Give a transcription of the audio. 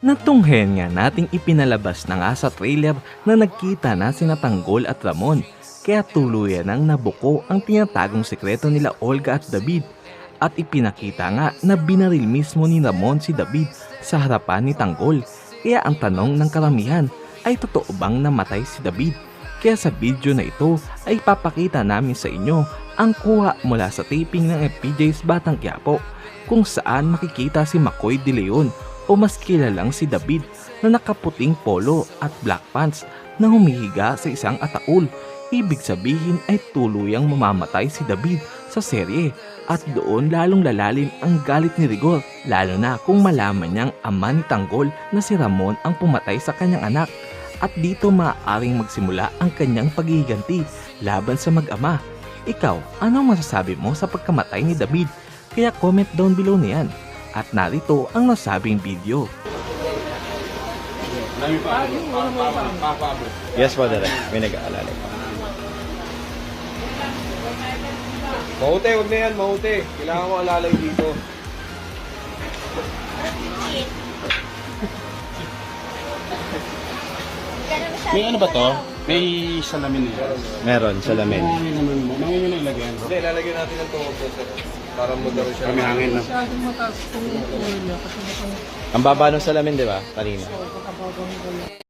Natunghen nga nating ipinalabas na nga sa trailer na nagkita na sina Tanggol at Ramon. Kaya tuluyan nang nabuko ang tinatagong sekreto nila Olga at David. At ipinakita nga na binaril mismo ni Ramon si David sa harapan ni Tanggol. Kaya ang tanong ng karamihan ay totoo bang namatay si David? Kaya sa video na ito ay papakita namin sa inyo ang kuha mula sa taping ng FPJ's Batang Quiapo kung saan makikita si McCoy de Leon o mas kilalang si David na nakaputing polo at black pants na humihiga sa isang ataul. Ibig sabihin ay tuluyang mamamatay si David sa serye at doon lalong lalalim ang galit ni Rigor lalo na kung malaman niyang ama ni Tanggol na si Ramon ang pumatay sa kanyang anak at dito maaaring magsimula ang kanyang paghiganti laban sa mag-ama. Ikaw, anong masasabi mo sa pagkamatay ni David? Kaya comment down below na yan. At narito ang nasabing video. Yes Dere. May nag-aalala pa. Maute, huwag na yan, maute. Kailangan mo alalay dito. May ano ba to? May salamin eh. Meron, salamin. Hangin naman mo. Hangin yung nilagyan. Hindi, lalagyan natin ng tungkol po, sir. Para magkaroon siya. Kami hangin na. Ang baba ng salamin, di ba? Kanina.